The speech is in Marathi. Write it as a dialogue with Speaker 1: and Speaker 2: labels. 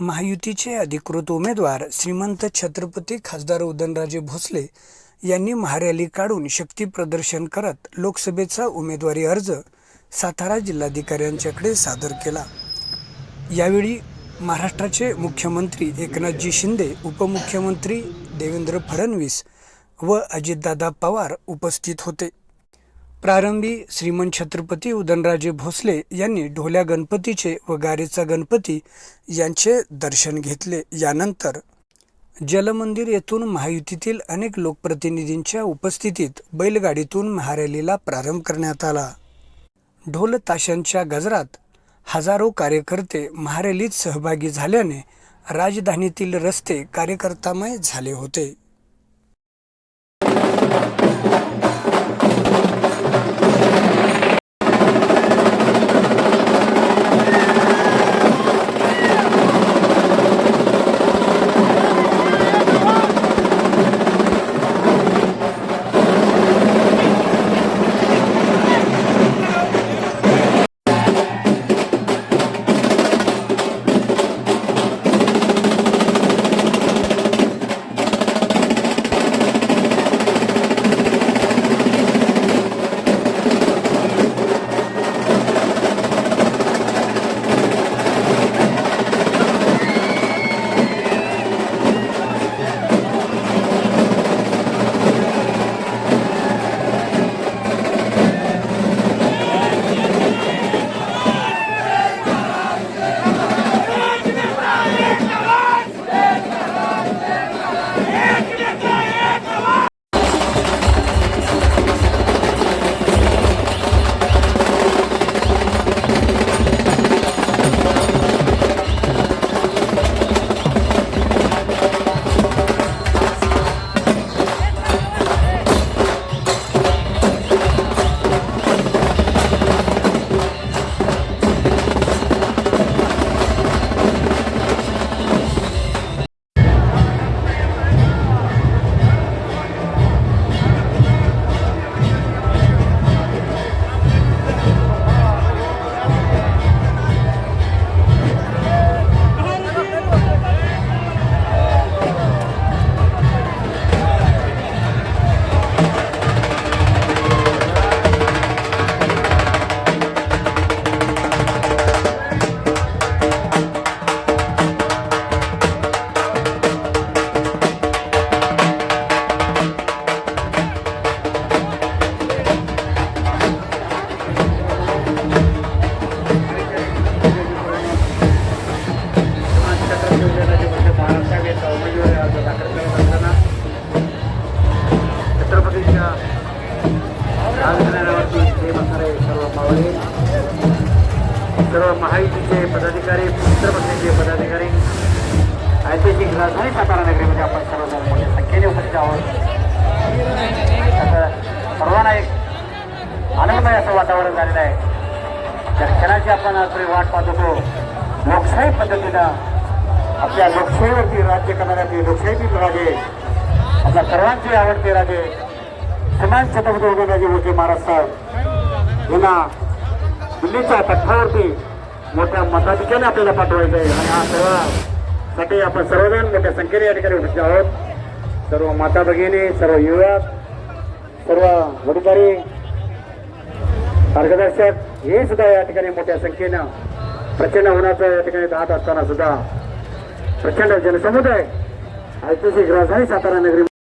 Speaker 1: महायुतीचे अधिकृत उमेदवार श्रीमंत छत्रपती खासदार उदयनराजे भोसले यांनी महारॅली काढून शक्ती प्रदर्शन करत लोकसभेचा उमेदवारी अर्ज सातारा जिल्हाधिकाऱ्यांच्याकडे सादर केला. यावेळी महाराष्ट्राचे मुख्यमंत्री एकनाथजी शिंदे उपमुख्यमंत्री देवेंद्र फडणवीस व अजितदादा पवार उपस्थित होते. प्रारंभी श्रीमंत छत्रपती उदनराजे भोसले यांनी ढोल्या गणपतीचे व गारेचा गणपती यांचे दर्शन घेतले. यानंतर जलमंदिर येथून महायुतीतील अनेक लोकप्रतिनिधींच्या उपस्थितीत बैलगाडीतून महारॅलीला प्रारंभ करण्यात आला. ढोल ताशांच्या गजरात हजारो कार्यकर्ते महारॅलीत सहभागी झाल्याने राजधानीतील रस्ते कार्यकर्तामय झाले होते.
Speaker 2: सर्व महायुतीचे पदाधिकारी छत्रपतीचे पदाधिकारी ऐतिहासिक राजधानी सातारा नगरीमध्ये आपण सर्वजण मोठ्या संख्येने उपस्थित आहोत. सर्वांना एक आनंदमय असं वातावरण झालेलं आहे. त्या क्षणाची आपण आपली वाट पाहत होतो लोकशाही पद्धतीनं आपल्या लोकशाहीवरती राज्य करणाऱ्या लोकशाहीतील राजे आपल्या सर्वांचे आवडते राजे समान छत्रपती उदयनराजे होते महाराज साहेब. यांना दिल्लीच्या तख्तावरती मोठ्या मताधिक्याने आपल्याला पाठवायचं आहे. आणि हा सर्वांसाठी आपण सर्वजण मोठ्या संख्येने या ठिकाणी उपस्थित आहोत. सर्व माता भगिनी सर्व युवक सर्व वडीलधारी मार्गदर्शक हे सुद्धा या ठिकाणी मोठ्या संख्येनं प्रचंड होण्याचं या ठिकाणी राहत असताना सुद्धा प्रचंड जनसमुदाय ऐतिहासिक राजधानी सातारा नगरी